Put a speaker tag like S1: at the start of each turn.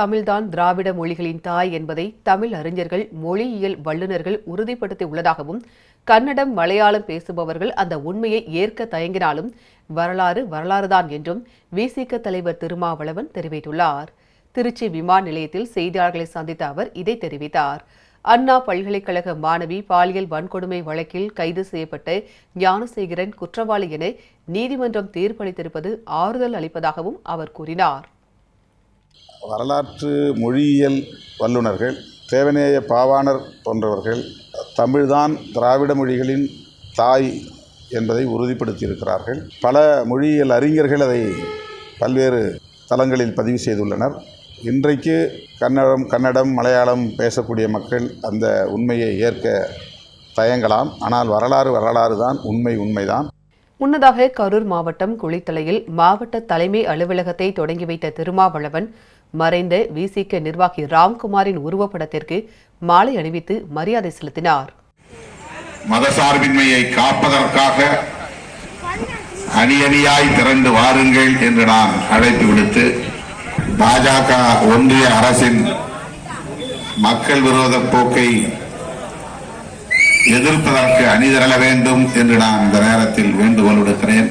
S1: தமிழ்தான் திராவிட மொழிகளின் தாய் என்பதை தமிழ் அறிஞர்கள் மொழியியல் வல்லுநர்கள் உறுதிப்படுத்தி உள்ளதாகவும் கன்னடம் மலையாளம் பேசுபவர்கள் அந்த உண்மையை ஏற்க தயங்கினாலும் வரலாறு வரலாறுதான் என்றும் விசிக தலைவர் திருமாவளவன் தெரிவித்துள்ளார். திருச்சி விமான நிலையத்தில் செய்தியாளர்களை சந்தித்த அவர் இதை தெரிவித்தார். அண்ணா பல்கலைக்கழக மாணவி பாலியல் வன்கொடுமை வழக்கில் கைது செய்யப்பட்ட ஞானசேகரன் குற்றவாளி என நீதிமன்றம் தீர்ப்பளித்திருப்பது ஆறுதல் அளிப்பதாகவும் அவர் கூறினார்.
S2: வரலாற்று மொழியியல் வல்லுநர்கள் தேவநேய பாவாணர் போன்றவர்கள் தமிழ்தான் திராவிட மொழிகளின் தாய் என்பதை உறுதிப்படுத்தியிருக்கிறார்கள். பல மொழியியல் அறிஞர்கள் அதை பல்வேறு தளங்களில் பதிவு செய்துள்ளனர். இன்றைக்கு கன்னடம் கன்னடம் மலையாளம் பேசக்கூடிய மக்கள் அந்த உண்மையை ஏற்க தயங்கலாம். ஆனால் வரலாறு வரலாறு தான் உண்மை உண்மைதான்.
S1: முன்னதாக கரூர் மாவட்டம் குளித்தலையில் மாவட்ட தலைமை அலுவலகத்தை தொடங்கி வைத்த திருமாவளவன் மறைந்த விசிக நிர்வாகி ராம்குமாரின் உருவப்படத்திற்கு மாலை அணிவித்து மரியாதை செலுத்தினார்.
S3: மதசார்பின்மையை காப்பதற்காக அணி அணியாய் வாருங்கள் என்று நான் அழைப்பு விடுத்து பாஜக ஒன்றிய அரசின் மக்கள் விரோத போக்கை எதிர்ப்பதற்கு அணிதிரள வேண்டும் என்று நான் இந்த நேரத்தில் வேண்டுகோள் விடுக்கிறேன்.